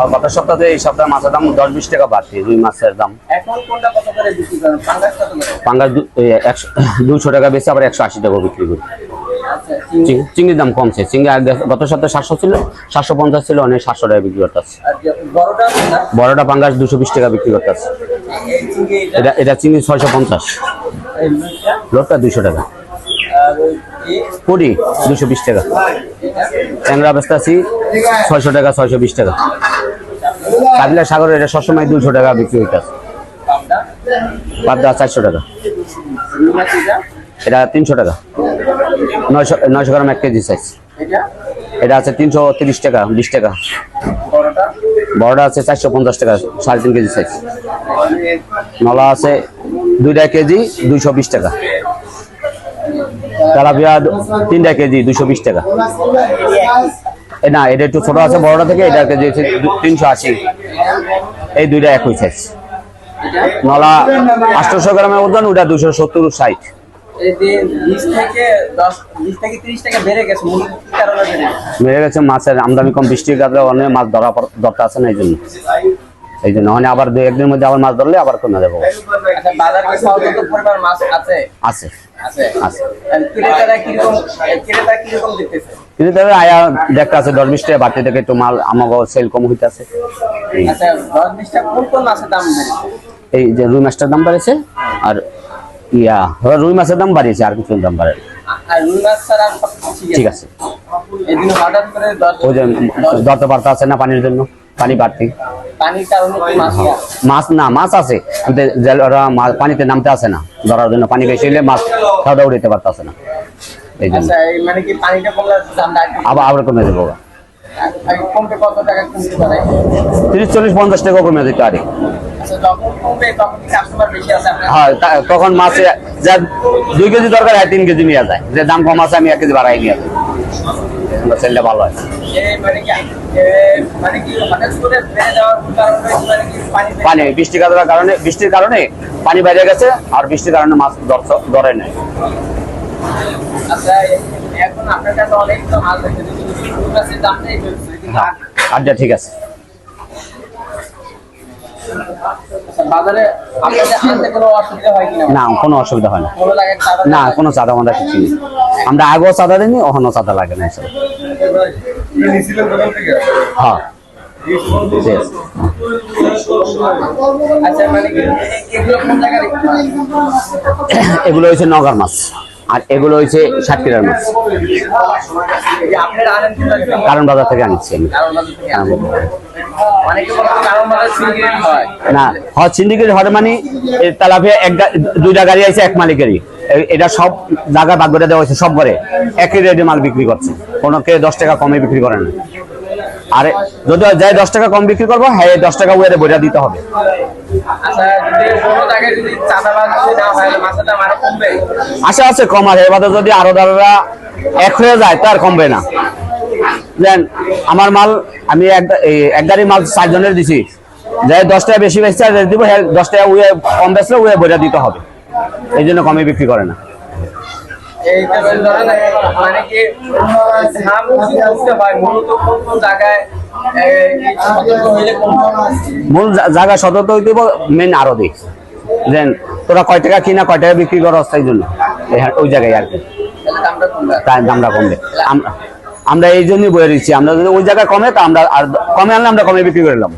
আর গত সপ্তাহে এই সপ্তাহে মাছের দাম দশ বিশ টাকা বাড়তি রুই মাছের দাম। পাঙ্গাস দুশো টাকা বেশি আবার একশো আশি টাকা বিক্রি করি। আচ্ছা চিংড়ি চিংড়ির দাম কমছে। চিংড়ি গত সপ্তাহে সাতশো ছিল সাতশো পঞ্চাশ ছিল অনেক সাতশো টাকা বিক্রি করতে আছে বড়টা? পাঙ্গাস দুশো বিশ টাকা বিক্রি করতে আছে এটা এটা চিংড়ি ছয়শো পঞ্চাশ। লোটটা? দুশো টাকা। ওই দুশো বিশ টাকা। ট্যাংরা বেচতে আছি, ছয়শো টাকা, ছয়শো বিশ টাকা। কাবিলা সাগর এটা সবসময় দুশো টাকা বিক্রি হইতেছে। পাবদা চারশো টাকা। এটা তিনশো টাকা। নয়শো নয়শো গ্রাম এক কেজি সাইজ এটা আছে তিনশো তিরিশ টাকা, বিশ টাকা। বড়টা আছে চারশো পঞ্চাশ টাকা, সাড়ে তিন কেজি সাইজ নলা আছে দুইটা কেজি, দুইশো বিশ টাকা। তেলাপিয়া তিনটা কেজি দুশো বিশ টাকা। না এটা একটু ছোট আছে বড়টা থেকে এটা কেজি তিনশো আশি। এই দুইটা একই সাইজ নলা আটশোশো গ্রামের ওজন ওটা দুশো সত্তর ষাট। বেড়ে গেছে মাছের আমদানি কম বৃষ্টির কারণে অনেক মাছ ধরা আছে না এই জন্য। এই জন্য মানে আবার দুই একদিনের মধ্যে আবার মাছ ধরলে আবার কমে যাব। আচ্ছা আছে। ক্রেতারা আয়া দেখতে আছে দশ বিশ টাকা বাড়তি থেকে একটু মাল আমাকে সেল কম হইতেছে। আচ্ছা এই যে রুই মাছটার দাম বাড়েছে আর ইয়া রুই মাছের দাম বাড়িয়েছে আর কিছু দাম বাড়ে ঠিক আছে। ওই যে আছে না পানির জন্য? পানি বাড়তি। কি মাছ না মাছ আছে। পানিতে নামতে আসে না। ধরার জন্য পানি বেশি হলে মাছ খাওয়া দাওয়া উড়িতে পারতেছে না। এই জন্য। আচ্ছা মানে আবার আবার কমে দেবো পারে? তিরিশ চল্লিশ পঞ্চাশ টাকা কমে দিতে পারে। আচ্ছা হ্যাঁ তখন মাছে যা দুই কেজি দরকার হয় তিন কেজি নিয়ে যায়। যে দাম কম আছে আমি এক কেজি বাড়াই নিয়ে যাই। সেলটা ভালো হয় মানে মানে মানে পানি কারণে বৃষ্টির কারণে পানি বাইরে গেছে আর বৃষ্টির কারণে মাছ ধরে নাই। আচ্ছা ঠিক এখন আপনার কাছে অনেক তো মাছ আছে কিন্তু রুই মাছের দামটাই বেড়েছে কিন্তু আগে- আচ্ছা ঠিক আছে আচ্ছা, বাজারে আনতে কোনো অসুবিধা হয় কিনা? না কোনো অসুবিধা হয় না। না কোনো চাঁদা মাদা কিছু নেই। আমরা আগেও চাঁদা দিইনি ওখানেও চাঁদা লাগে না এসব হ্যাঁ। আচ্ছা মানে হয়? এগুলো হচ্ছে নগর মাছ। আর এগুলো হয়েছে সাতক্ষীরার মাছ? কারণ বাজার থেকে আনছি আমি। না হয় সিন্ডিকেট হয় মানে এই এক দুইটা গাড়ি আছে এক মালিকেরই। এটা সব জায়গায় ভাগ করে দেওয়া হয়েছে সব করে একই রেটে মাল বিক্রি করছে। কোনো কে দশ টাকা কমে বিক্রি করে না। আর যদি যাই দশ টাকা কম বিক্রি করব হ্যাঁ দশ টাকা ওয়ারে বইটা দিতে হবে। আচ্ছা আশা আছে কম আছে। এবার যদি আরও দাদারা এক হয়ে যায় তো আর কমবে না। দেন আমার মাল আমি এক গাড়ি মাল চারজনের দিছি। যাই দশ টাকা বেশি বেশি আর দিব হ্যাঁ দশ টাকা উয়ে কম বেচলে উয়ে বইটা দিতে হবে। এই জন্য কমে বিক্রি করে না। এইটা ধরেন মানে কি ধান উঠতে হয় মূলত কোন কোন জায়গায় মূল জায়গা সতর্ক হইতে মেন আরও দিই দেন তোরা কয় টাকা কিনা কয় টাকা বিক্রি করো সেই জন্য। ওই জায়গায় আর কি। দামটা কমবে। তাই দামটা কমবে। আমরা আমরা এই জন্যই বলে দিচ্ছি। আমরা যদি ওই জায়গায় কমে তা আমরা আর কমে আনলে আমরা কমে বিক্রি করে নিলাম